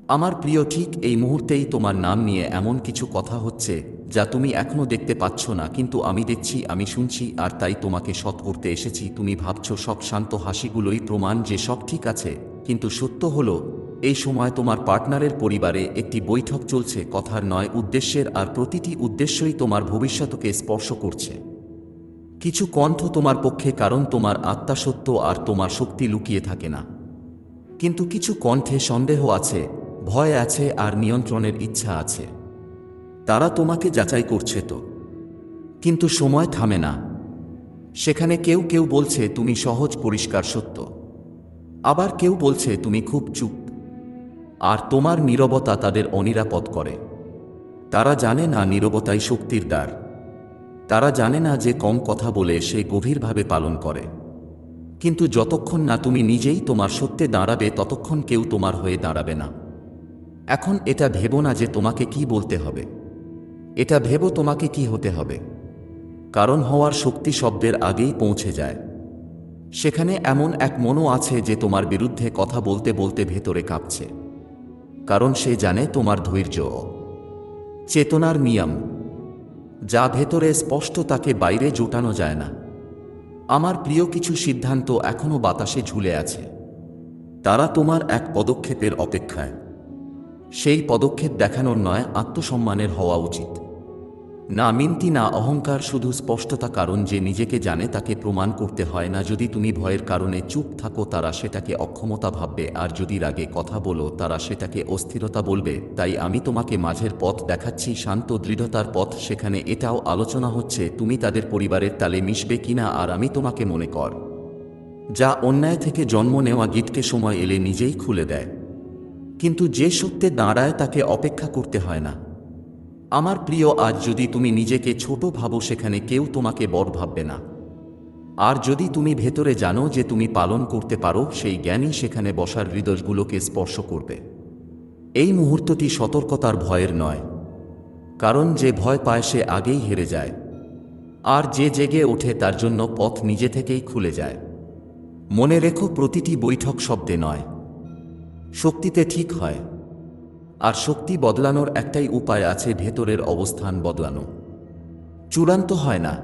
আমার প্রিয়, ঠিক এই মুহূর্তেই তোমার নাম নিয়ে এমন কিছু কথা হচ্ছে, যা তুমি এখনও দেখতে পাচ্ছ না, কিন্তু আমি দেখছি, আমি শুনছি, আর তাই তোমাকে সৎ করতে এসেছি। তুমি ভাবছ, সব শান্ত হাসিগুলোই প্রমাণ যে সব ঠিক আছে, কিন্তু সত্য হল, এই সময় তোমার পার্টনারের পরিবারে একটি বৈঠক চলছে, কথার নয় উদ্দেশ্যের, আর প্রতিটি উদ্দেশ্যই তোমার ভবিষ্যতকে স্পর্শ করছে। কিছু কণ্ঠ তোমার পক্ষে, কারণ তোমার আত্মা সত্য, আর তোমার শক্তি লুকিয়ে থাকে না। কিন্তু কিছু কণ্ঠে সন্দেহ আছে ভয় আছে আর নিয়ন্ত্রণের ইচ্ছা আছে। তারা তোমাকে যাচাই করছে তো। কিন্তু সময় থামে না। সেখানে কেউ কেউ বলছে, তুমি সহজ, পরিষ্কার, সত্য। আবার কেউ বলছে, তুমি খুব চুপ। আর তোমার নীরবতা তাদের অনিরাপদ করে। তারা জানে না নীরবতাই শক্তির দ্বার। তারা জানে না যে কম কথা বলে সে গভীরভাবে পালন করে। কিন্তু যতক্ষণ না তুমি নিজেই তোমার সত্যে দাঁড়াবে, ততক্ষণ কেউ তোমার হয়ে দাঁড়াবে না। এখন এটা ভেবো না যে তোমাকে কি বলতে হবে। এটা ভেবো তোমাকে কি হতে হবে। কারণ হওয়ার শক্তি শব্দের আগেই পৌঁছে যায়। সেখানে এমন এক মনও আছে যে তোমার বিরুদ্ধে কথা বলতে বলতে ভেতরে কাঁপছে। কারণ সে জানে তোমার ধৈর্য। চেতনার নিয়ম। যা ভেতরে স্পষ্ট তাকে বাইরে জোটানো যায় না। আমার প্রিয় কিছু সিদ্ধান্ত এখনও বাতাসে ঝুলে আছে। তারা তোমার এক পদক্ষেপের অপেক্ষায়। সেই পদক্ষেপ দেখানোর নয় আত্মসম্মানের হওয়া উচিত। না মিনতি, না অহংকার, শুধু স্পষ্টতা কারণ যে নিজেকে জানে তাকে প্রমাণ করতে হয় না। যদি তুমি ভয়ের কারণে চুপ থাকো, তারা সেটাকে অক্ষমতা ভাববে, আর যদি রাগে কথা বলো, তারা সেটাকে অস্থিরতা বলবে। তাই আমি তোমাকে মাঝের পথ দেখাচ্ছি, শান্ত দৃঢ়তার পথ। সেখানে এটাও আলোচনা হচ্ছে, তুমি তাদের পরিবারের তালে মিশবে কিনা আর আমি তোমাকে মনে কর। যা অন্যায় থেকে জন্ম নেওয়া গীতকে সময় এলে নিজেই খুলে দেয়। কিন্তু যে সত্যে দাঁড়ায় তাকে অপেক্ষা করতে হয় না। আমার প্রিয়, আজ যদি তুমি নিজেকে ছোট ভাবো, সেখানে কেউ তোমাকে বড় ভাববে না। আর যদি তুমি ভেতরে জানো যে তুমি পালন করতে পারো, সেই জ্ঞানই সেখানে বসার হৃদয়গুলোকে স্পর্শ করবে। এই মুহূর্তটি সতর্কতার ভয়ের নয়, কারণ যে ভয় পায় সে আগেই হেরে যায়। আর যে জেগে ওঠে, তার জন্য পথ নিজে থেকেই খুলে যায়। মনে রেখো, প্রতিটি বৈঠক শব্দে নয়। শক্তিতে ঠিক হয়। আর শক্তি বদলানোর একটাই উপায় আছে ভেতরের অবস্থান বদলানো। চূড়ান্ত হয় না।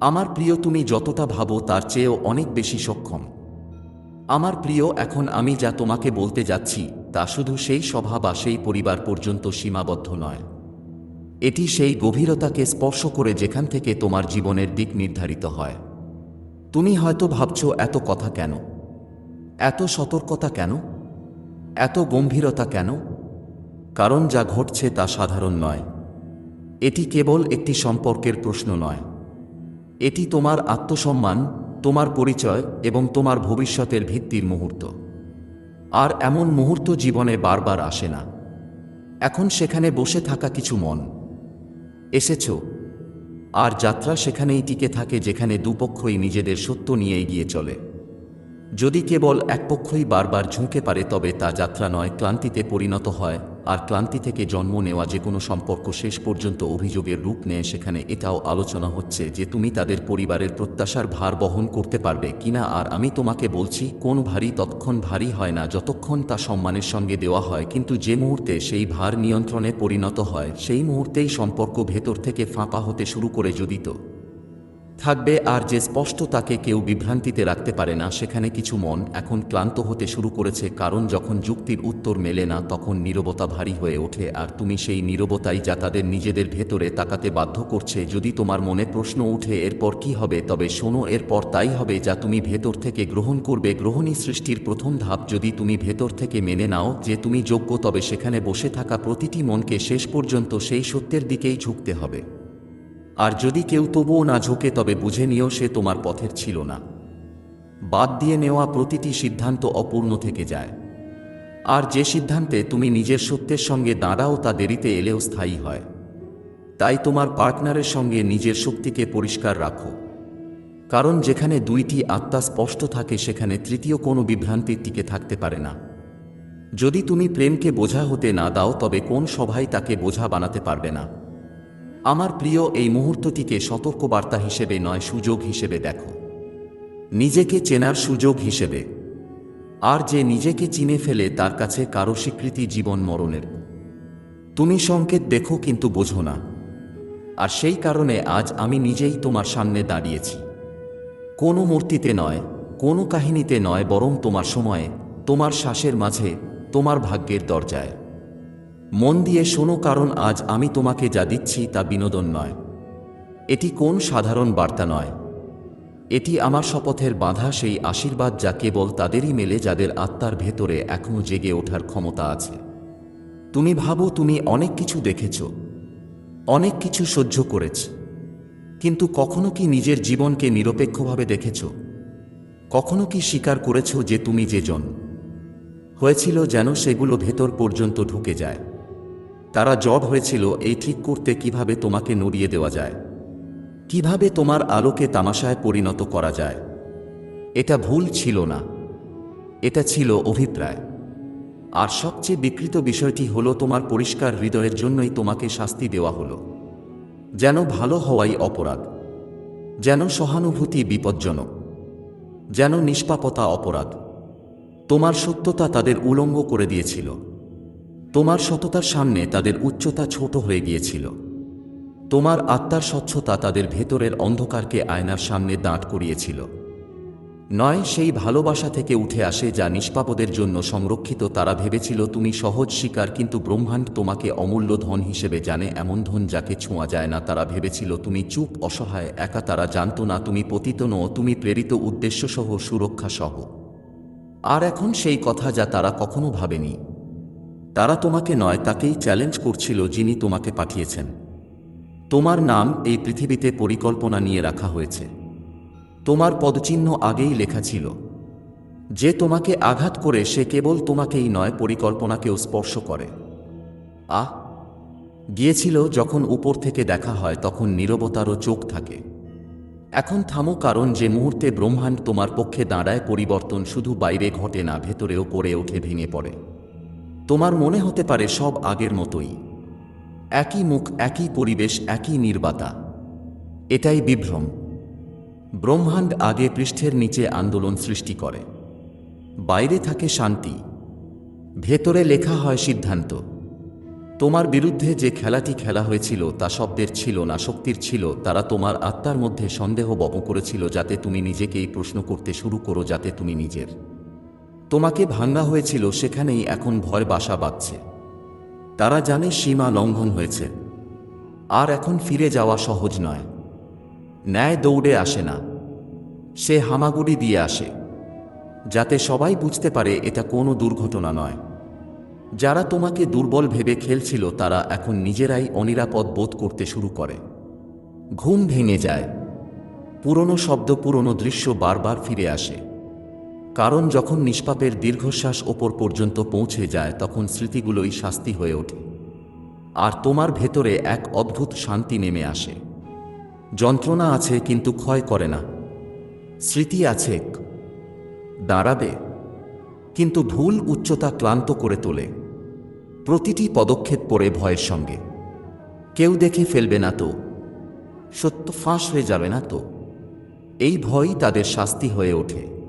আমার প্রিয় তুমি যতটা ভাবো তার চেয়েও অনেক বেশি সক্ষম। আমার প্রিয়, এখন আমি যা তোমাকে বলতে যাচ্ছি, তা শুধু সেই সভা বা সেই পরিবার পর্যন্ত সীমাবদ্ধ নয়। এটি সেই গভীরতাকে স্পর্শ করে যেখান থেকে তোমার জীবনের দিক নির্ধারিত হয়। তুমি হয়তো ভাবছ, এত কথা কেন? এত সতর্কতা কেন? এত গম্ভীরতা কেন? কারণ যা ঘটছে তা সাধারণ নয়। এটি কেবল একটি সম্পর্কের প্রশ্ন নয়। এটি তোমার আত্মসম্মান, তোমার পরিচয় এবং তোমার ভবিষ্যতের ভিত্তির মুহূর্ত। আর এমন মুহূর্ত জীবনে বারবার আসে না। এখন সেখানে বসে থাকা কিছু মন। এসেছ। আর যাত্রা সেখানেই টিকে থাকে যেখানে দুপক্ষই নিজেদের সত্য নিয়ে এগিয়ে চলে। যদি কেবল এক পক্ষই বারবার ঝুঁকে পারে, তবে তা যাত্রা নয়, ক্লান্তিতে পরিণত হয়। আর ক্লান্তি থেকে জন্ম নেওয়া যে কোনো সম্পর্ক শেষ পর্যন্ত অভিযোগের রূপ নেয়, সেখানে এটাও আলোচনা হচ্ছে যে তুমি তাদের পরিবারের প্রত্যাশার ভার বহন করতে পারবে কিনা। আর আমি তোমাকে বলছি, কোন ভারী ততক্ষণ ভারী হয় না, যতক্ষণ তা সম্মানের সঙ্গে দেওয়া হয়। কিন্তু যে মুহূর্তে সেই ভার নিয়ন্ত্রণে পরিণত হয়, সেই মুহূর্তেই সম্পর্ক ভেতর থেকে ফাঁপা হতে শুরু করে, যদি তো থাকবে আর যে স্পষ্ট তাকে কেউ বিভ্রান্তিতে রাখতে পারে না, সেখানে কিছু মন এখন ক্লান্ত হতে শুরু করেছে, কারণ যখন যুক্তির উত্তর মেলে না, তখন নীরবতা ভারী হয়ে ওঠে, আর তুমি সেই নীরবতাই যা তাদের নিজেদের ভেতরে তাকাতে বাধ্য করছে, যদি তোমার মনে প্রশ্ন উঠে, এরপর কি হবে? তবে শোনো, এরপর তাই হবে যা তুমি ভেতর থেকে গ্রহণ করবে। গ্রহণী সৃষ্টির প্রথম ধাপ। যদি তুমি ভেতর থেকে মেনে নাও যে তুমি যোগ্য, তবে সেখানে বসে থাকা প্রতিটি মনকে শেষ পর্যন্ত সেই সত্যের দিকেই ঝুঁকতে হবে। আর যদি কেউ তবুও না ঝোঁকে, তবে বুঝে নিও সে তোমার পথের ছিল না। বাদ দিয়ে নেওয়া প্রতিটি সিদ্ধান্ত অপূর্ণ থেকে যায়। আর যে সিদ্ধান্তে তুমি নিজের সত্যের সঙ্গে দাঁড়াও, তা দেরিতে এলেও স্থায়ী হয়। তাই তোমার পার্টনারের সঙ্গে নিজের শক্তিকে পরিষ্কার রাখো। কারণ যেখানে দুইটি আত্মা স্পষ্ট থাকে, সেখানে তৃতীয় কোনো বিভ্রান্তির টিকে থাকতে পারে না। যদি তুমি প্রেমকে বোঝা হতে না দাও, তবে কোন সভাই তাকে বোঝা বানাতে পারবে না। আমার প্রিয় এই মুহূর্তটিকে সতর্কবার্তা হিসেবে নয়, সুযোগ হিসেবে দেখো। নিজেকে চেনার সুযোগ হিসেবে। আর যে নিজেকে চিনে ফেলে, তার কাছে কারও স্বীকৃতি জীবন মরণের। তুমি সংকেত দেখো কিন্তু বোঝো না। আর সেই কারণে আজ আমি নিজেই তোমার সামনে দাঁড়িয়েছি। কোনো মূর্তিতে নয়, কোনো কাহিনীতে নয়, বরং তোমার সময়ে, তোমার শ্বাসের মাঝে, তোমার ভাগ্যের দরজায়। মন দিয়ে শোনো কারণ আজ আমি তোমাকে যা দিচ্ছি তা বিনোদন নয়। এটি কোন সাধারণ বার্তা নয়। এটি আমার শপথের বাঁধা, সেই আশীর্বাদ যা কেবল তাদেরই মেলে, যাদের আত্মার ভেতরে এখনও জেগে ওঠার ক্ষমতা আছে। তুমি ভাবো, তুমি অনেক কিছু দেখেছ, অনেক কিছু সহ্য করেছ, কিন্তু কখনো কি নিজের জীবনকে নিরপেক্ষভাবে দেখেছ? কখনো কি স্বীকার করেছ যে তুমি যে জন হয়েছিল যেন সেগুলো ভেতর পর্যন্ত ঢুকে যায়। তারা জব হয়েছিল, এই ঠিক করতে কীভাবে তোমাকে নড়িয়ে দেওয়া যায়? কীভাবে তোমার আলোকে তামাশায় পরিণত করা যায়? এটা ভুল ছিল না। এটা ছিল অভিপ্রায়। আর সবচেয়ে বিকৃত বিষয়টি হলো তোমার পরিষ্কার হৃদয়ের জন্যই তোমাকে শাস্তি দেওয়া হলো। যেন ভালো হওয়াই অপরাধ। যেন সহানুভূতি বিপজ্জনক। যেন নিষ্পাপতা অপরাধ। তোমার সত্যতা তাদের উলঙ্গ করে দিয়েছিল। তোমার সততার সামনে তাদের উচ্চতা ছোট হয়ে গিয়েছিল। তোমার আত্মার স্বচ্ছতা তাদের ভেতরের অন্ধকারকে আয়নার সামনে দাঁড় করিয়েছিল। নয়, সেই ভালোবাসা থেকে উঠে আসে যা নিষ্পাপদের জন্য সংরক্ষিত। তারা ভেবেছিল, তুমি সহজ শিকার, কিন্তু ব্রহ্মাণ্ড তোমাকে অমূল্য ধন হিসেবে জানে। এমন ধন যাকে ছোঁয়া যায় না। তারা ভেবেছিল, তুমি চুপ, অসহায়, একা, তারা জানত না। তুমি পতিত নও, তুমি প্রেরিত উদ্দেশ্যসহ সুরক্ষা সহ আর এখন সেই কথা যা তারা কখনো ভাবেনি। তারা তোমাকে নয়, তাকেই চ্যালেঞ্জ করছিল যিনি তোমাকে পাঠিয়েছেন। তোমার নাম এই পৃথিবীতে পরিকল্পনা নিয়ে রাখা হয়েছে। তোমার পদচিহ্ন আগেই লেখা ছিল। যে তোমাকে আঘাত করে, সে কেবল তোমাকেই নয়, পরিকল্পনাকেও স্পর্শ করে। আহ! গিয়েছিল যখন উপর থেকে দেখা হয়, তখন নীরবতারও চোখ থাকে। এখন থামো কারণ যে মুহূর্তে ব্রহ্মাণ্ড তোমার পক্ষে দাঁড়ায়, পরিবর্তন শুধু বাইরে ঘটে না, ভেতরেও করে ওঠে, ভেঙে পড়ে। তোমার মনে হতে পারে সব আগের মতোই। একই মুখ, একই পরিবেশ, একই নির্বাতা। এটাই বিভ্রম। ব্রহ্মাণ্ড আগে পৃষ্ঠের নিচে আন্দোলন সৃষ্টি করে। বাইরে থাকে শান্তি। ভেতরে লেখা হয় সিদ্ধান্ত। তোমার বিরুদ্ধে যে খেলাটি খেলা হয়েছিল, তা শব্দের ছিল না, শক্তির ছিল। তারা তোমার আত্মার মধ্যে সন্দেহ বপ করেছিল যাতে তুমি নিজেকেই প্রশ্ন করতে শুরু করো, যাতে তুমি নিজের তোমাকে ভাঙ্গা হয়েছিল, সেখানেই এখন ভয় বাসা বাঁধছে। তারা জানে সীমা লঙ্ঘন হয়েছে। আর এখন ফিরে যাওয়া সহজ নয়। ন্যায় দৌড়ে আসে না। সে হামাগুড়ি দিয়ে আসে। যাতে সবাই বুঝতে পারে, এটা কোনো দুর্ঘটনা নয়। যারা তোমাকে দুর্বল ভেবে খেলছিল, তারা এখন নিজেরাই অনিরাপদ বোধ করতে শুরু করে। ঘুম ভেঙে যায়। পুরনো শব্দ, পুরনো দৃশ্য বারবার ফিরে আসে। কারণ যখন নিষ্পাপের দীর্ঘশ্বাস ওপর পর্যন্ত পৌঁছে যায়, তখন স্মৃতিগুলোই শাস্তি হয়ে ওঠে। আর তোমার ভেতরে এক অদ্ভুত শান্তি নেমে আসে। যন্ত্রণা আছে, কিন্তু ক্ষয় করে না। স্মৃতি আছে, দাঁড়াবে, কিন্তু ভুল উচ্চতা ক্লান্ত করে তোলে। প্রতিটি পদক্ষেপ পড়ে ভয়ের সঙ্গে। কেউ দেখে ফেলবে না তো। সত্য ফাঁস হয়ে যাবে না তো। এই ভয়ই তাদের শাস্তি হয়ে ওঠে।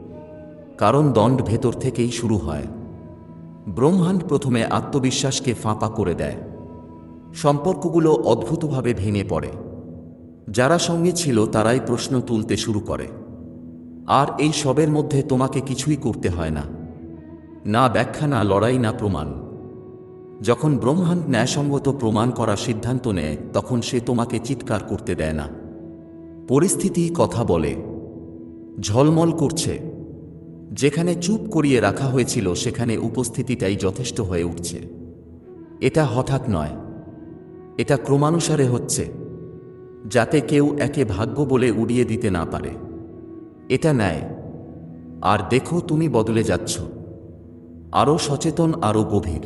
কারণ দণ্ড ভেতর থেকেই শুরু হয়। ব্রহ্মাণ্ড প্রথমে আত্মবিশ্বাসকে ফাঁপা করে দেয়। সম্পর্কগুলো অদ্ভুতভাবে ভেঙে পড়ে। যারা সঙ্গে ছিল, তারাই প্রশ্ন তুলতে শুরু করে। আর এই সবের মধ্যে তোমাকে কিছুই করতে হয় না। না ব্যাখ্যা, না লড়াই, না প্রমাণ। যখন ব্রহ্মাণ্ড ন্যায়সঙ্গত প্রমাণ করার সিদ্ধান্ত নেয়, তখন সে তোমাকে চিৎকার করতে দেয় না। পরিস্থিতি কথা বলে। ঝলমল করছে। যেখানে চুপ করিয়ে রাখা হয়েছিল, সেখানে উপস্থিতিটাই যথেষ্ট হয়ে উঠছে। এটা হঠাৎ নয়। এটা ক্রমানুসারে হচ্ছে, যাতে কেউ একে ভাগ্য বলে উড়িয়ে দিতে না পারে। এটা নেয় আর দেখো তুমি বদলে যাচ্ছ। আরও সচেতন আরও গভীর।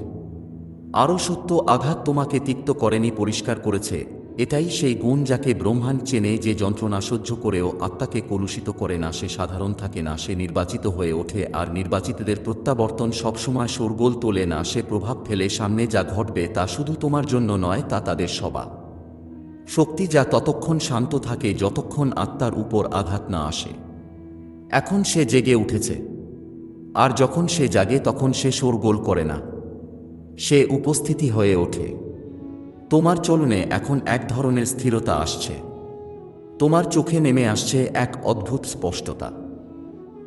আরও সত্য আঘাত তোমাকে তিক্ত করেনি, পরিষ্কার করেছে এটাই সেই গুণ যাকে ব্রহ্মাণ্ড চেনে যে যন্ত্রণা সহ্য করেও আত্মাকে কলুষিত করে না, সে সাধারণ থাকে না, সে নির্বাচিত হয়ে ওঠে, আর নির্বাচিতদের প্রত্যাবর্তন সবসময় শোরগোল তোলে না, সে প্রভাব ফেলে সামনে যা ঘটবে তা শুধু তোমার জন্য নয়, তা তাদের সবা। শক্তি যা ততক্ষণ শান্ত থাকে, যতক্ষণ আত্মার উপর আঘাত না আসে। এখন সে জেগে উঠেছে। আর যখন সে জাগে, তখন সে শোরগোল করে না। সে উপস্থিতি হয়ে ওঠে। তোমার চলনে এখন এক ধরনের স্থিরতা আসছে। তোমার চোখে নেমে আসছে এক অদ্ভুত স্পষ্টতা।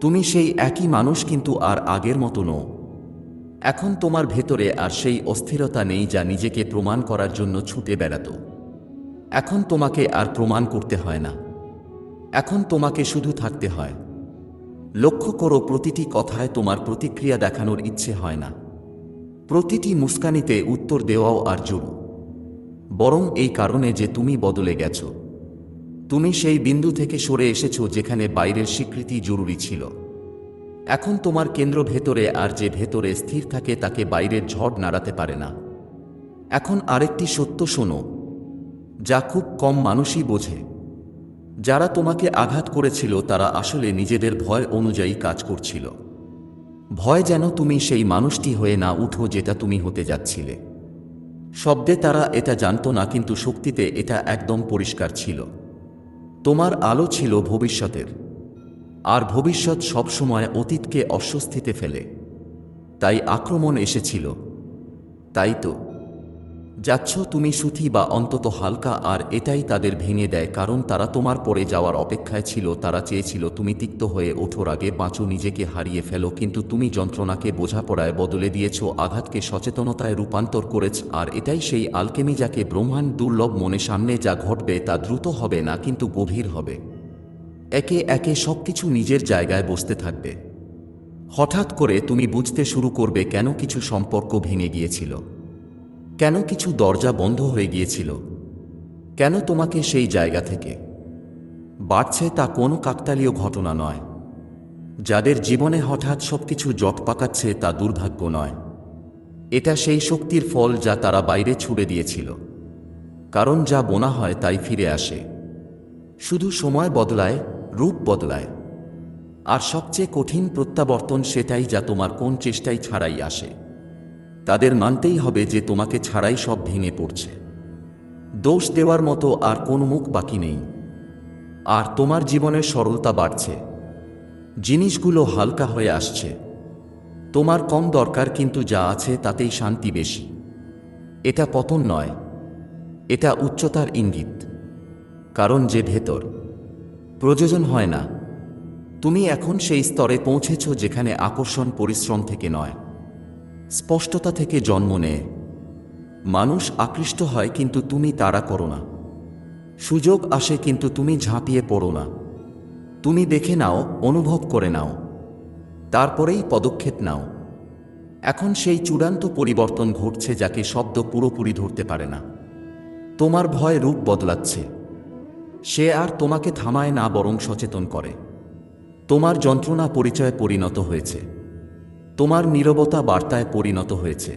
তুমি সেই একই মানুষ কিন্তু আর আগের মতো নও। এখন তোমার ভেতরে আর সেই অস্থিরতা নেই যা নিজেকে প্রমাণ করার জন্য ছুটে বেড়াত। এখন তোমাকে আর প্রমাণ করতে হয় না। এখন তোমাকে শুধু থাকতে হয়। লক্ষ্য করো, প্রতিটি কথায় তোমার প্রতিক্রিয়া দেখানোর ইচ্ছে হয় না। প্রতিটি মুস্কানিতে উত্তর দেওয়াও আর জরু। বরং এই কারণে যে তুমি বদলে গেছ। তুমি সেই বিন্দু থেকে সরে এসেছ যেখানে বাইরের স্বীকৃতি জরুরি ছিল। এখন তোমার কেন্দ্র ভেতরে আর যে ভেতরে স্থির থাকে তাকে বাইরের ঝড় নাড়াতে পারে না। এখন আরেকটি সত্য শোনো, যা খুব কম মানুষই বোঝে। যারা তোমাকে আঘাত করেছিল তারা আসলে নিজেদের ভয় অনুযায়ী কাজ করছিল। ভয় যেন তুমি সেই মানুষটি হয়ে না উঠো যেটা তুমি হতে যাচ্ছিলে। শব্দে তারা এটা জানত না, কিন্তু শক্তিতে এটা একদম পরিষ্কার ছিল। তোমার আলো ছিল ভবিষ্যতের। আর ভবিষ্যৎ সবসময় অতীতকে অস্বস্তিতে ফেলে। তাই আক্রমণ এসেছিল। তাই তো? যাচ্ছ তুমি সুথি বা অন্তত হালকা, আর এটাই তাদের ভেঙে দেয়, কারণ তারা তোমার পরে যাওয়ার অপেক্ষায় ছিল, তারা চেয়েছিল তুমি তিক্ত হয়ে ওঠোর আগে বাঁচো, নিজেকে হারিয়ে ফেলো, কিন্তু তুমি যন্ত্রণাকে বোঝাপড়ায় বদলে দিয়েছ, আঘাতকে সচেতনতায় রূপান্তর করেছ, আর এটাই সেই আলকেমি যাকে ব্রহ্মাণ্ড দুর্লভ মনে সামনে যা ঘটবে তা দ্রুত হবে না, কিন্তু গভীর হবে। একে একে সবকিছু নিজের জায়গায় বসতে থাকবে। হঠাৎ করে তুমি বুঝতে শুরু করবে কেন কিছু সম্পর্ক ভেঙে গিয়েছিল। কেন কিছু দরজা বন্ধ হয়ে গিয়েছিল? কেন তোমাকে সেই জায়গা থেকে? বাড়ছে তা কোনো কাকতালীয় ঘটনা নয়। যাদের জীবনে হঠাৎ সবকিছু জট পাকাচ্ছে তা দুর্ভাগ্য নয়। এটা সেই শক্তির ফল যা তারা বাইরে ছুড়ে দিয়েছিল। কারণ যা বোনা হয় তাই ফিরে আসে। শুধু সময় বদলায়, রূপ বদলায়। আর সবচেয়ে কঠিন প্রত্যাবর্তন সেটাই যা তোমার কোন চেষ্টাই ছাড়াই আসে। তাদের মানতেই হবে যে তোমাকে ছাড়াই সব ভেঙে পড়ছে। দোষ দেওয়ার মতো আর কোনো মুখ বাকি নেই। আর তোমার জীবনের সরলতা বাড়ছে। জিনিসগুলো হালকা হয়ে আসছে। তোমার কম দরকার কিন্তু যা আছে তাতেই শান্তি বেশি। এটা পতন নয়, এটা উচ্চতার ইঙ্গিত। কারণ যে ভেতর, প্রয়োজন হয় না। তুমি এখন সেই স্তরে পৌঁছেছ যেখানে আকর্ষণ, পরিশ্রম থেকে নয়। স্পষ্টতা থেকে জন্ম নেয় মানুষ আকৃষ্ট হয় কিন্তু তুমি তাড়া করো না। সুযোগ আসে কিন্তু তুমি ঝাঁপিয়ে পড়ো না। তুমি দেখে নাও, অনুভব করে নাও। তারপরেই পদক্ষেপ নাও। এখন সেই চূড়ান্ত পরিবর্তন ঘটছে যাকে শব্দ পুরোপুরি ধরতে পারে না। তোমার ভয় রূপ বদলাচ্ছে। সে আর তোমাকে থামায় না বরং সচেতন করে। তোমার যন্ত্রণা পরিচয়ে পরিণত হয়েছে। তোমার নীরবতা বার্তায় পরিণত হয়েছে,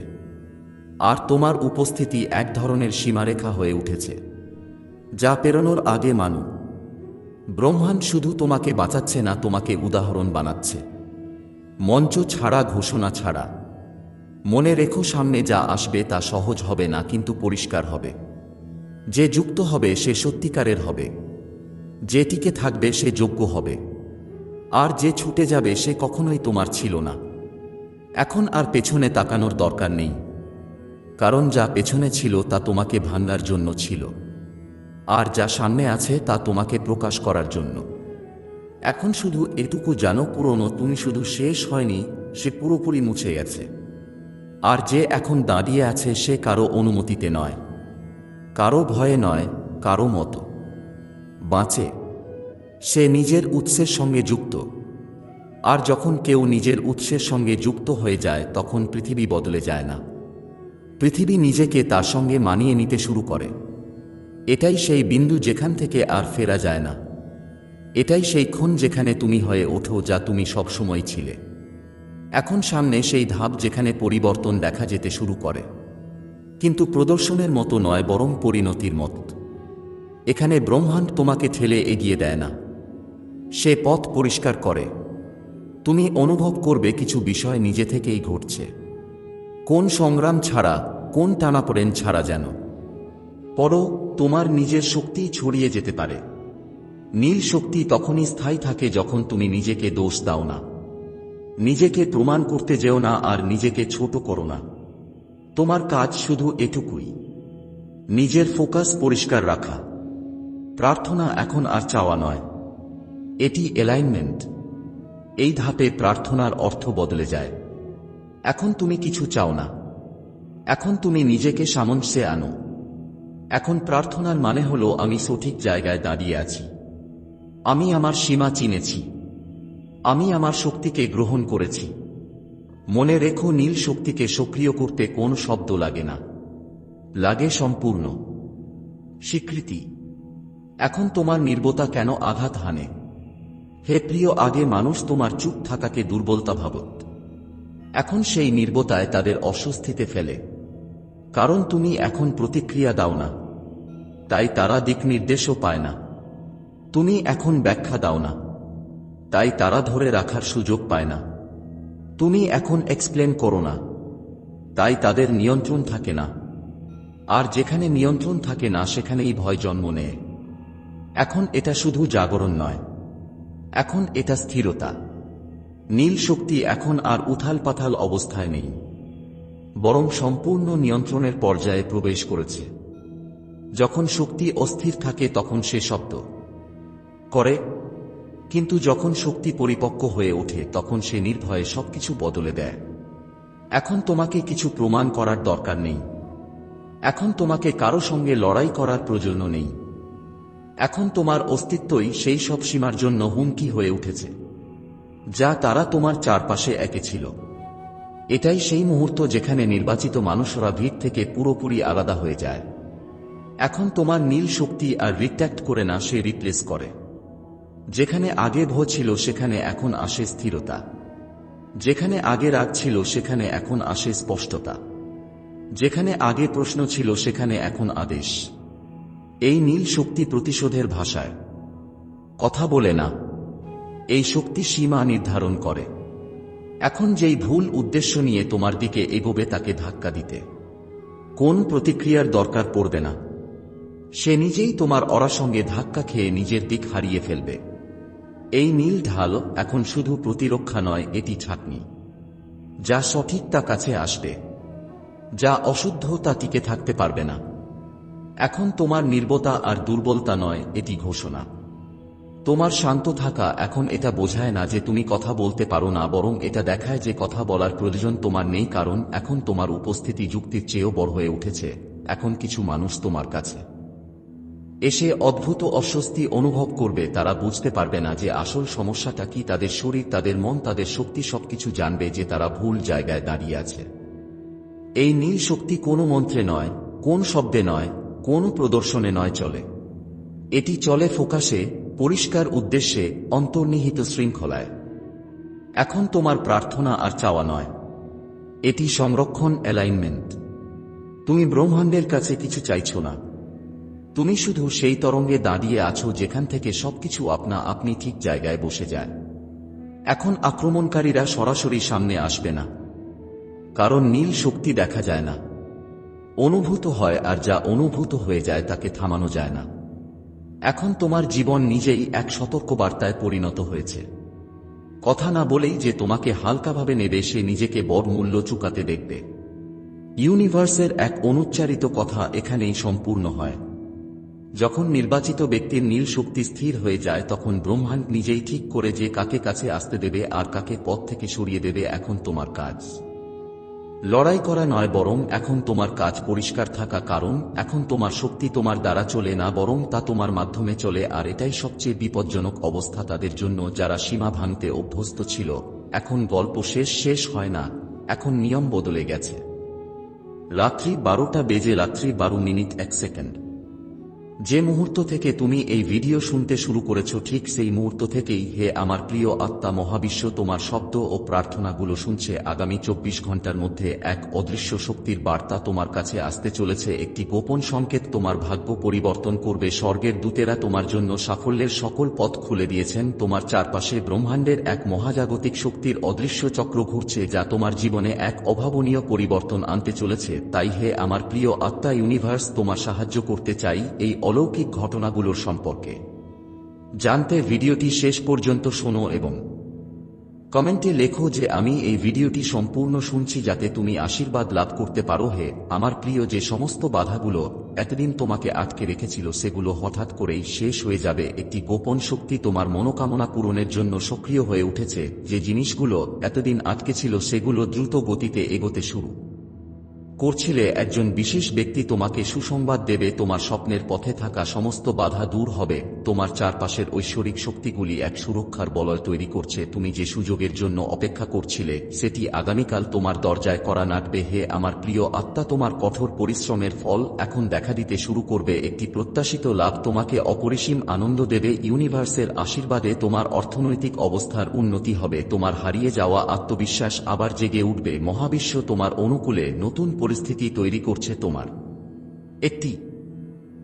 আর তোমার উপস্থিতি এক ধরনের সীমারেখা হয়ে উঠেছে, যা পেরোনোর আগে মানু। ব্রহ্মাণ্ড শুধু তোমাকে বাঁচাচ্ছে না, তোমাকে উদাহরণ বানাচ্ছে। মঞ্চ ছাড়া, ঘোষণা ছাড়া। মনে রেখো সামনে যা আসবে তা সহজ হবে না, কিন্তু পরিষ্কার হবে। যে যুক্ত হবে, সে সত্যিকারের হবে। যে টিকে থাকবে, সে যোগ্য হবে। আর যে ছুটে যাবে, সে কখনোই তোমার ছিল না। এখন আর পেছনে তাকানোর দরকার নেই। কারণ যা পেছনে ছিল তা তোমাকে ভাঙার জন্য ছিল। আর যা সামনে আছে তা তোমাকে প্রকাশ করার জন্য। এখন শুধু এটুকু জানো পুরনো, তুমি শুধু শেষ হয়নি, সে পুরোপুরি মুছে গেছে। আর যে এখন দাঁড়িয়ে আছে সে কারও অনুমতিতে নয়। কারও ভয়ে নয়, কারও মতো। বাঁচে। সে নিজের উৎসের সঙ্গে যুক্ত। আর যখন কেউ নিজের উৎসের সঙ্গে যুক্ত হয়ে যায়, তখন পৃথিবী বদলে যায় না। পৃথিবী নিজেকে তার সঙ্গে মানিয়ে নিতে শুরু করে। এটাই সেই বিন্দু যেখান থেকে আর ফেরা যায় না। এটাই সেই ক্ষণ যেখানে তুমি হয়ে ওঠো যা তুমি সবসময় ছিলে। এখন সামনে সেই ধাপ যেখানে পরিবর্তন দেখা যেতে শুরু করে। কিন্তু প্রদর্শনের মতো নয়, বরং পরিণতির মত। এখানে ব্রহ্মাণ্ড তোমাকে ঠেলে এগিয়ে দেয় না। সে পথ পরিষ্কার করে। তুমি অনুভব করবে কিছু বিষয় নিজে থেকেই ঘটছে। কোন সংগ্রাম ছাড়া, কোন টানাপোড়েন ছাড়া যেন। পরও তোমার নিজের শক্তি ছড়িয়ে যেতে পারে। নীল শক্তি তখনই স্থায়ী থাকে যখন তুমি নিজেকে দোষ দাও না। নিজেকে প্রমাণ করতে যেও না আর নিজেকে ছোট করো না। তোমার কাজ শুধু এটুকুই। নিজের ফোকাস পরিষ্কার রাখা। প্রার্থনা এখন আর চাওয়া নয়। এটি অ্যালাইনমেন্ট। এই ধাপে প্রার্থনার অর্থ বদলে যায়। এখন তুমি কিছু চাও না। এখন তুমি নিজেকে সামঞ্জস্যে আনো। এখন প্রার্থনার মানে হলো, আমি সঠিক জায়গায় দাঁড়িয়ে আছি। আমি আমার সীমা চিনেছি। আমি আমার শক্তিকে গ্রহণ করেছি। মনে রেখো, নীল শক্তিকে সক্রিয় করতে কোন শব্দ লাগে না। লাগে সম্পূর্ণ। স্বীকৃতি। এখন তোমার নির্বতা কেন আঘাত হানে? হে প্রিয়, আগে মানুষ তোমার চুপ থাকাকে দুর্বলতা ভাবত। এখন সেই নির্বতায় তাদের অস্বস্তিতে ফেলে। কারণ তুমি এখন প্রতিক্রিয়া দাও না। তাই তারা দিক নির্দেশও পায় না। তুমি এখন ব্যাখ্যা দাও না। তাই তারা ধরে রাখার সুযোগ পায় না। তুমি এখন এক্সপ্লেন করো না। তাই তাদের নিয়ন্ত্রণ থাকে না। আর যেখানে নিয়ন্ত্রণ থাকে না, সেখানেই ভয় জন্ম নেয়। এখন এটা শুধু জাগরণ নয়। এখন এটা স্থিরতা। নীল শক্তি এখন আর উথাল পাথাল অবস্থায় নেই। বরং সম্পূর্ণ নিয়ন্ত্রণের পর্যায়ে প্রবেশ করেছে। যখন শক্তি অস্থির থাকে তখন সে শব্দ করে, কিন্তু যখন শক্তি পরিপক্ক হয়ে ওঠে তখন সে নির্ভয়ে সবকিছু বদলে দেয়। এখন তোমাকে কিছু প্রমাণ করার দরকার নেই। এখন তোমাকে কারও সঙ্গে লড়াই করার প্রয়োজন নেই। এখন তোমার অস্তিত্বই সেই সব সীমার জন্য হুমকি হয়ে উঠেছে, যা তারা তোমার চারপাশে একে ছিল। এটাই সেই মুহূর্ত যেখানে নির্বাচিত মানুষরা ভিড় থেকে পুরোপুরি আলাদা হয়ে যায়। এখন তোমার নীল শক্তি আর রিট্যাক্ট করে না, সে রিপ্লেস করে। যেখানে আগে ভয় ছিল, সেখানে এখন আসে স্থিরতা। যেখানে আগে রাগ ছিল, সেখানে এখন আসে স্পষ্টতা। যেখানে আগে প্রশ্ন ছিল, সেখানে এখন আদেশ। এই নীল শক্তি প্রতিশোধের ভাষায়। কথা বলে না। এই শক্তি সীমা নির্ধারণ করে। এখন যেই ভুল উদ্দেশ্য নিয়ে তোমার দিকে এগোবে তাকে ধাক্কা দিতে। কোন প্রতিক্রিয়ার দরকার পড়বে না। সে নিজেই তোমার অরা সঙ্গে ধাক্কা খেয়ে নিজের দিক হারিয়ে ফেলবে। এই নীল ঢাল এখন শুধু প্রতিরক্ষা নয়, এটি ছাকনি। যা সঠিক তা কাছে আসবে। যা অশুদ্ধ তা টিকে থাকতে পারবে না। এখন তোমার নির্বতা আর দুর্বলতা নয়, এটি ঘোষণা। তোমার শান্ত থাকা এখন এটা বোঝায় না যে তুমি কথা বলতে পারো না, বরং এটা দেখায় যে কথা বলার প্রয়োজন তোমার নেই, কারণ এখন তোমার উপস্থিতি যুক্তির চেয়েও বড় হয়ে উঠেছে। এখন কিছু মানুষ তোমার কাছে এসে অদ্ভুত অস্বস্তি অনুভব করবে, তারা বুঝতে পারবে না যে আসল সমস্যাটা কি, তাদের শরীর, তাদের মন, তাদের শক্তি সবকিছু জানবে যে তারা ভুল জায়গায় দাঁড়িয়ে আছে। এই নীল শক্তি কোনো মন্ত্রে নয়, কোন শব্দে নয় কোন প্রদর্শনে নয় চলে। এটি চলে ফোকাসে, পরিষ্কার উদ্দেশ্যে, অন্তর্নিহিত শৃঙ্খলায়। এখন তোমার প্রার্থনা আর চাওয়া নয়। এটি সংরক্ষণ অ্যালাইনমেন্ট তুমি ব্রহ্মাণ্ডের কাছে কিছু চাইছ না। তুমি শুধু সেই তরঙ্গে দাঁড়িয়ে আছো যেখান থেকে সবকিছু আপনা আপনি ঠিক জায়গায় বসে যায়। এখন আক্রমণকারীরা সরাসরি সামনে আসবে না। কারণ নীল শক্তি দেখা যায় না। অনুভূত হয় আর যা অনুভূত হয়ে যায় তাকে থামানো যায় না। এখন তোমার জীবন নিজেই এক সতর্ক বার্তায় পরিণত হয়েছে। কথা না বলেই যে তোমাকে হালকাভাবে নেবে সে নিজেকে বড় মূল্য চুকাতে দেখবে। ইউনিভার্সের এক অনুচ্চারিত কথা এখানেই সম্পূর্ণ হয়। যখন নির্বাচিত ব্যক্তির নীল শক্তি স্থির হয়ে যায়, তখন ব্রহ্মাণ্ড নিজেই ঠিক করে যে কাকে কাছে আসতে দেবে আর কাকে পথ থেকে সরিয়ে দেবে এখন তোমার কাজ। লড়াই করা নয় বরং এখন তোমার কাজ পরিষ্কার থাকা কারণ, এখন তোমার শক্তি তোমার দ্বারা চলে না বরং তা তোমার মাধ্যমে চলে, আর এটাই সবচেয়ে বিপজ্জনক অবস্থা তাদের জন্য যারা সীমা ভাঙতে অভ্যস্ত ছিল। এখন গল্প শেষ শেষ হয় না। এখন নিয়ম বদলে গেছে। রাত্রি বারোটা বেজে, রাত্রি বারো মিনিট এক সেকেন্ড। যে মুহূর্ত থেকে তুমি এই ভিডিও শুনতে শুরু করেছ, ঠিক সেই মুহূর্ত থেকেই হে আমার প্রিয় আত্মা মহাবিশ্ব, তোমার শব্দ ও প্রার্থনাগুলো শুনছে। আগামী চব্বিশ ঘণ্টার মধ্যে এক অদৃশ্য শক্তির বার্তা তোমার কাছে আসতে চলেছে। একটি গোপন সংকেত তোমার ভাগ্য পরিবর্তন করবে। স্বর্গের দূতেরা তোমার জন্য সাফল্যের সকল পথ খুলে দিয়েছেন। তোমার চারপাশে ব্রহ্মাণ্ডের এক মহাজাগতিক শক্তির অদৃশ্য চক্র ঘুরছে, যা তোমার জীবনে এক অভাবনীয় পরিবর্তন আনতে চলেছে। তাই হে আমার প্রিয় আত্মা ইউনিভার্স তোমার সাহায্য করতে চাই। এই অলৌকিক ঘটনাগুলোর সম্পর্কে। জানতে ভিডিওটি শেষ পর্যন্ত শোনো এবং কমেন্টে লেখো যে আমি এই ভিডিওটি সম্পূর্ণ শুনছি যাতে তুমি আশীর্বাদ লাভ করতে পারো হে, আমার প্রিয় যে সমস্ত বাধাগুলো এতদিন তোমাকে আটকে রেখেছিল সেগুলো হঠাৎ করেই শেষ হয়ে যাবে। একটি গোপন শক্তি তোমার মনোকামনা পূরণের জন্য সক্রিয় হয়ে উঠেছে। যে জিনিসগুলো এতদিন আটকে ছিল সেগুলো দ্রুত গতিতে এগোতে শুরু। করছিলে, একজন বিশেষ ব্যক্তি তোমাকে সুসংবাদ দেবে, তোমার স্বপ্নের পথে থাকা সমস্ত বাধা দূর হবে। তোমার চারপাশের ঐশ্বরিক শক্তিগুলি এক সুরক্ষার বলয় তৈরি করছে। তুমি যে সুযোগের জন্য অপেক্ষা করছিলে, সেটি আগামীকাল তোমার দরজায় করা নাটবে। হে আমার প্রিয় আত্মা, তোমার কঠোর পরিশ্রমের ফল এখন দেখা দিতে শুরু করবে। একটি প্রত্যাশিত লাভ তোমাকে অপরিসীম আনন্দ দেবে। ইউনিভার্সের আশীর্বাদে তোমার অর্থনৈতিক অবস্থার উন্নতি হবে। তোমার হারিয়ে যাওয়া আত্মবিশ্বাস আবার জেগে উঠবে। মহাবিশ্ব তোমার অনুকূলে নতুন পরিস্থিতি তৈরি করছে তোমার। একটি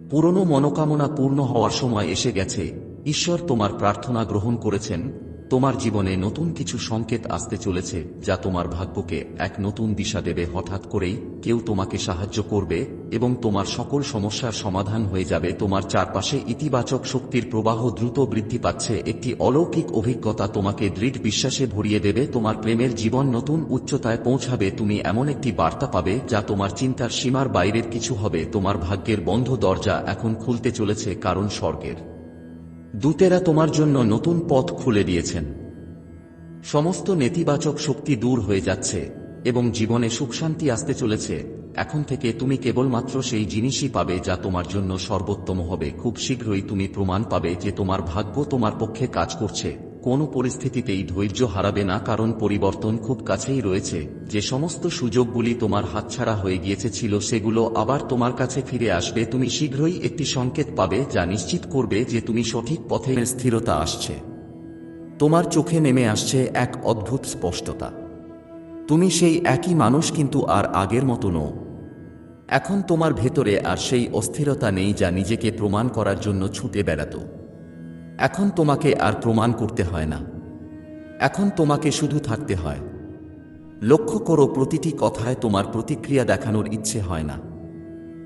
পুরনো মনোকামনা পূর্ণ হওয়ার সময় এসে গেছে, ঈশ্বর তোমার প্রার্থনা গ্রহণ করেছেন। তোমার জীবনে নতুন কিছু সংকেত আসতে চলেছে যা তোমার ভাগ্যকে এক নতুন দিশা দেবে হঠাৎ করেই। কেউ তোমাকে সাহায্য করবে এবং তোমার সকল সমস্যার সমাধান হয়ে যাবে। তোমার চারপাশে ইতিবাচক শক্তির প্রবাহ দ্রুত বৃদ্ধি পাচ্ছে। একটি অলৌকিক অভিজ্ঞতা তোমাকে দৃঢ় বিশ্বাসে ভরিয়ে দেবে। তোমার প্রেমের জীবন নতুন উচ্চতায় পৌঁছাবে। তুমি এমন একটি বার্তা পাবে যা তোমার চিন্তার সীমার বাইরের কিছু হবে। তোমার ভাগ্যের বন্ধ দরজা এখন খুলতে চলেছে কারণ স্বর্গের। দূতেরা তোমার জন্য নতুন পথ খুলে দিয়েছেন। সমস্ত নেতিবাচক শক্তি দূর হয়ে যাচ্ছে এবং জীবনে সুখশান্তি আসতে চলেছে। এখন থেকে তুমি কেবলমাত্র সেই জিনিসই পাবে যা তোমার জন্য সর্বোত্তম হবে। খুব শীঘ্রই তুমি প্রমাণ পাবে যে তোমার ভাগ্য তোমার পক্ষে কাজ করছে। কোনো পরিস্থিতিতেই ধৈর্য হারাবে না, কারণ পরিবর্তন খুব কাছেই রয়েছে। যে সমস্ত সুযোগগুলি তোমার হাতছাড়া হয়ে গিয়েছে ছিল, সেগুলো আবার তোমার কাছে ফিরে আসবে। তুমি শীঘ্রই একটি সংকেত পাবে, যা নিশ্চিত করবে যে তুমি সঠিক পথে স্থিরতা আসছে। তোমার চোখে নেমে আসছে এক অদ্ভুত স্পষ্টতা। তুমি সেই একই মানুষ কিন্তু আর আগের মতো নও। এখন তোমার ভেতরে আর সেই অস্থিরতা নেই যা নিজেকে প্রমাণ করার জন্য ছুটে বেড়াত। এখন তোমাকে আর প্রমাণ করতে হয় না। এখন তোমাকে শুধু থাকতে হয়। লক্ষ্য করো, প্রতিটি কথায় তোমার প্রতিক্রিয়া দেখানোর ইচ্ছে হয় না।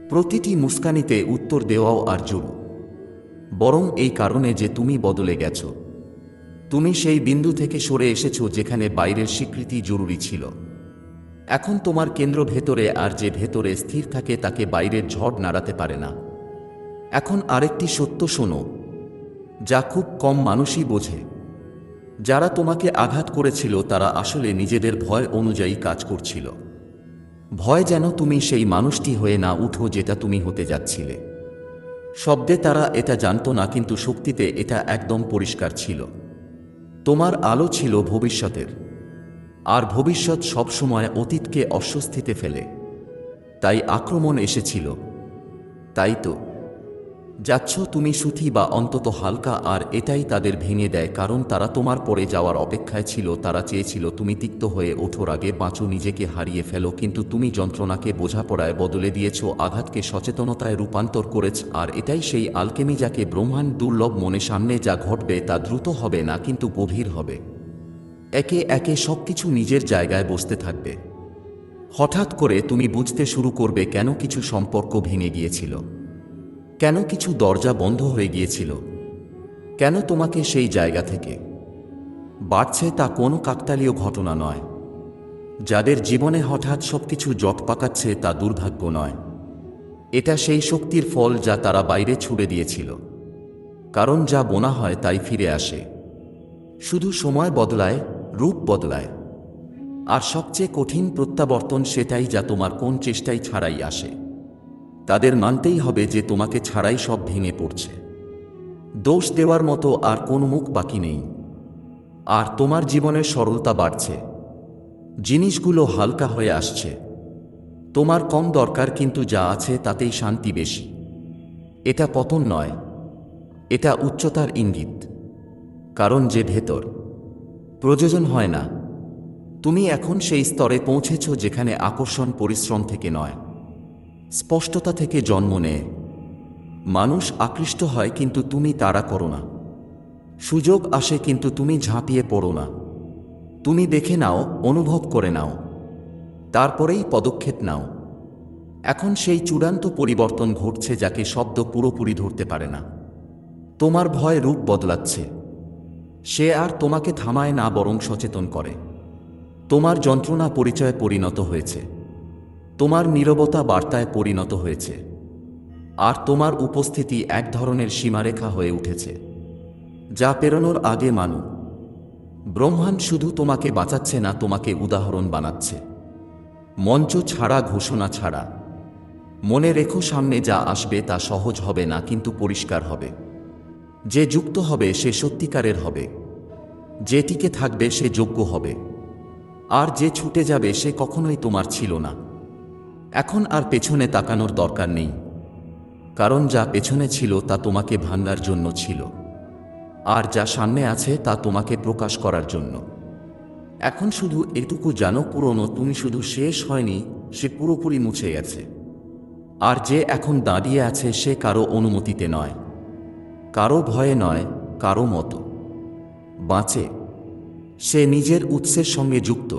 প্রতিটি মুস্কানিতে উত্তর দেওয়াও আর জরু। বরং এই কারণে যে তুমি বদলে গেছো। তুমি সেই বিন্দু থেকে সরে এসেছ যেখানে বাইরের স্বীকৃতি জরুরি ছিল। এখন তোমার কেন্দ্র ভেতরে আর যে ভেতরে স্থির থাকে তাকে বাইরের ঝড় নাড়াতে পারে না। এখন আরেকটি সত্য শোনো যা খুব কম মানুষই বোঝে। যারা তোমাকে আঘাত করেছিল, তারা আসলে নিজেদের ভয় অনুযায়ী কাজ করছিল। ভয় যেন তুমি সেই মানুষটি হয়ে না উঠো যেটা তুমি হতে যাচ্ছিলে। শব্দে তারা এটা জানত না, কিন্তু শক্তিতে এটা একদম পরিষ্কার ছিল। তোমার আলো ছিল ভবিষ্যতের। আর ভবিষ্যৎ সবসময় অতীতকে অস্বস্তিতে ফেলে। তাই আক্রমণ এসেছিল। তাই তো। যাচ্ছ তুমি সুথি বা অন্তত হালকা, আর এটাই তাদের ভেঙে দেয়, কারণ তারা তোমার পরে যাওয়ার অপেক্ষায় ছিল, তারা চেয়েছিল তুমি তিক্ত হয়ে ওঠোর আগে বাঁচো, নিজেকে হারিয়ে ফেলো, কিন্তু তুমি যন্ত্রণাকে বোঝাপড়ায় বদলে দিয়েছ, আঘাতকে সচেতনতায় রূপান্তর করেছ, আর এটাই সেই আলকেমি যাকে ব্রহ্মাণ্ড দুর্লভ মনে সামনে যা ঘটবে তা দ্রুত হবে না, কিন্তু গভীর হবে। একে একে সবকিছু নিজের জায়গায় বসতে থাকবে। হঠাৎ করে তুমি বুঝতে শুরু করবে কেন কিছু সম্পর্ক ভেঙে গিয়েছিল। কেন কিছু দরজা বন্ধ হয়ে গিয়েছিল? কেন তোমাকে সেই জায়গা থেকে? বাড়ছে তা কোনো কাকতালীয় ঘটনা নয়। যাদের জীবনে হঠাৎ সবকিছু জট পাকাচ্ছে তা দুর্ভাগ্য নয়। এটা সেই শক্তির ফল যা তারা বাইরে ছুড়ে দিয়েছিল। কারণ যা বোনা হয় তাই ফিরে আসে। শুধু সময় বদলায়, রূপ বদলায়। আর সবচেয়ে কঠিন প্রত্যাবর্তন সেটাই যা তোমার কোন চেষ্টাই ছাড়াই আসে। তাদের মানতেই হবে যে তোমাকে ছাড়াই সব ভেঙে পড়ছে। দোষ দেওয়ার মতো আর কোনো মুখ বাকি নেই। আর তোমার জীবনের সরলতা বাড়ছে। জিনিসগুলো হালকা হয়ে আসছে। তোমার কম দরকার কিন্তু যা আছে তাতেই শান্তি বেশি। এটা পতন নয়, এটা উচ্চতার ইঙ্গিত। কারণ যে ভেতর, প্রয়োজন হয় না। তুমি এখন সেই স্তরে পৌঁছেছ যেখানে আকর্ষণ, পরিশ্রম থেকে নয়। স্পষ্টতা থেকে জন্ম নেয় মানুষ আকৃষ্ট হয় কিন্তু তুমি তারা করো না। সুযোগ আসে কিন্তু তুমি ঝাঁপিয়ে পড়ো না। তুমি দেখে নাও, অনুভব করে নাও। তারপরেই পদক্ষেপ নাও। এখন সেই চূড়ান্ত পরিবর্তন ঘটছে যাকে শব্দ পুরোপুরি ধরতে পারে না। তোমার ভয় রূপ বদলাচ্ছে। সে আর তোমাকে থামায় না বরং সচেতন করে। তোমার যন্ত্রণা পরিচয়ে পরিণত হয়েছে। তোমার নীরবতা বার্তায় পরিণত হয়েছে, আর তোমার উপস্থিতি এক ধরনের সীমারেখা হয়ে উঠেছে, যা পেরোনোর আগে মানু। ব্রহ্মাণ্ড শুধু তোমাকে বাঁচাচ্ছে না, তোমাকে উদাহরণ বানাচ্ছে। মঞ্চ ছাড়া, ঘোষণা ছাড়া। মনে রেখো সামনে যা আসবে তা সহজ হবে না, কিন্তু পরিষ্কার হবে। যে যুক্ত হবে, সে সত্যিকারের হবে। যে টিকে থাকবে, সে যোগ্য হবে। আর যে ছুটে যাবে, সে কখনোই তোমার ছিল না। এখন আর পেছনে তাকানোর দরকার নেই। কারণ যা পেছনে ছিল তা তোমাকে ভাঙ্গার জন্য ছিল। আর যা সামনে আছে তা তোমাকে প্রকাশ করার জন্য। এখন শুধু এটুকু জানো পুরনো, তুমি শুধু শেষ হয়নি, সে পুরোপুরি মুছে গেছে। আর যে এখন দাঁড়িয়ে আছে সে কারও অনুমতিতে নয়। কারও ভয়ে নয়, কারও মতো। বাঁচে। সে নিজের উৎসের সঙ্গে যুক্ত।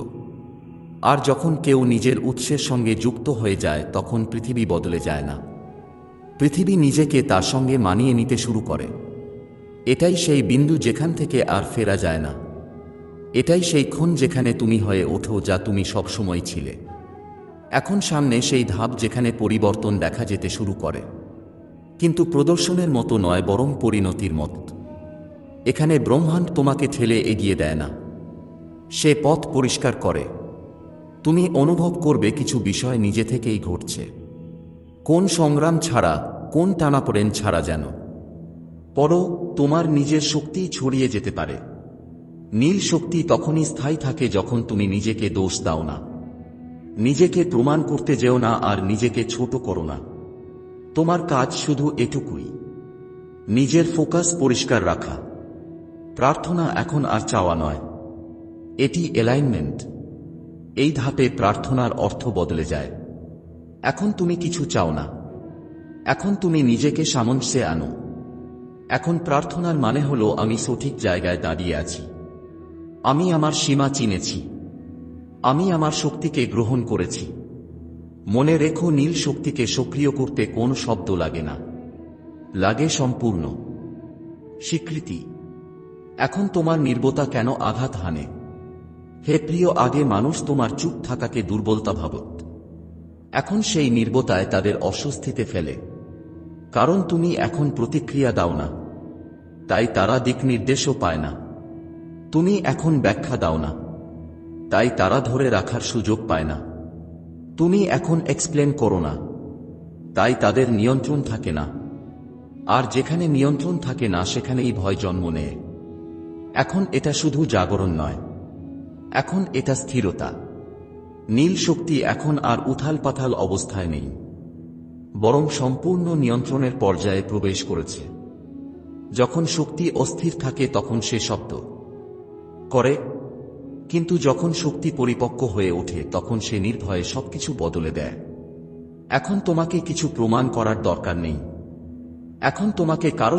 আর যখন কেউ নিজের উৎসের সঙ্গে যুক্ত হয়ে যায়, তখন পৃথিবী বদলে যায় না। পৃথিবী নিজেকে তার সঙ্গে মানিয়ে নিতে শুরু করে। এটাই সেই বিন্দু যেখান থেকে আর ফেরা যায় না। এটাই সেই ক্ষণ যেখানে তুমি হয়ে ওঠো যা তুমি সবসময় ছিলে। এখন সামনে সেই ধাপ যেখানে পরিবর্তন দেখা যেতে শুরু করে। কিন্তু প্রদর্শনের মতো নয়, বরং পরিণতির মত। এখানে ব্রহ্মাণ্ড তোমাকে ঠেলে এগিয়ে দেয় না। সে পথ পরিষ্কার করে। তুমি অনুভব করবে কিছু বিষয় নিজে থেকেই ঘটছে। কোন সংগ্রাম ছাড়া, কোন টানাপোড়েন ছাড়া যেন। পরও তোমার নিজের শক্তি ছড়িয়ে যেতে পারে। নীল শক্তি তখনই স্থায়ী থাকে যখন তুমি নিজেকে দোষ দাও না। নিজেকে প্রমাণ করতে যেও না আর নিজেকে ছোট করো না। তোমার কাজ শুধু এটুকুই। নিজের ফোকাস পরিষ্কার রাখা। প্রার্থনা এখন আর চাওয়া নয়। এটি অ্যালাইনমেন্ট। এই ধাপে প্রার্থনার অর্থ বদলে যায়। এখন তুমি কিছু চাও না। এখন তুমি নিজেকে সামঞ্জস্যে আনো। এখন প্রার্থনার মানে হলো, আমি সঠিক জায়গায় দাঁড়িয়ে আছি। আমি আমার সীমা চিনেছি। আমি আমার শক্তিকে গ্রহণ করেছি। মনে রেখো, নীল শক্তিকে সক্রিয় করতে কোন শব্দ লাগে না। লাগে সম্পূর্ণ। স্বীকৃতি। এখন তোমার নির্বতা কেন আঘাত হানে? হে প্রিয় আগে মানুষ তোমার চুপ থাকাকে দুর্বলতা ভাবত। এখন সেই নির্বতায় তাদের অস্বস্তিতে ফেলে। কারণ তুমি এখন প্রতিক্রিয়া দাও না। তাই তারা দিক নির্দেশও পায় না। তুমি এখন ব্যাখ্যা দাও না। তাই তারা ধরে রাখার সুযোগ পায় না। তুমি এখন এক্সপ্লেন করো না। তাই তাদের নিয়ন্ত্রণ থাকে না। আর যেখানে নিয়ন্ত্রণ থাকে না, সেখানেই ভয় জন্ম নেয়। এখন এটা শুধু জাগরণ নয়। এখন এটা স্থিরতা। নীল শক্তি এখন আর উথাল পাথাল অবস্থায় নেই। বরং সম্পূর্ণ নিয়ন্ত্রণের পর্যায়ে প্রবেশ করেছে। যখন শক্তি অস্থির থাকে তখন সে শব্দ করে, কিন্তু যখন শক্তি পরিপক্ক হয়ে ওঠে তখন সে নির্ভয়ে সবকিছু বদলে দেয়। এখন তোমাকে কিছু প্রমাণ করার দরকার নেই। এখন তোমাকে কারও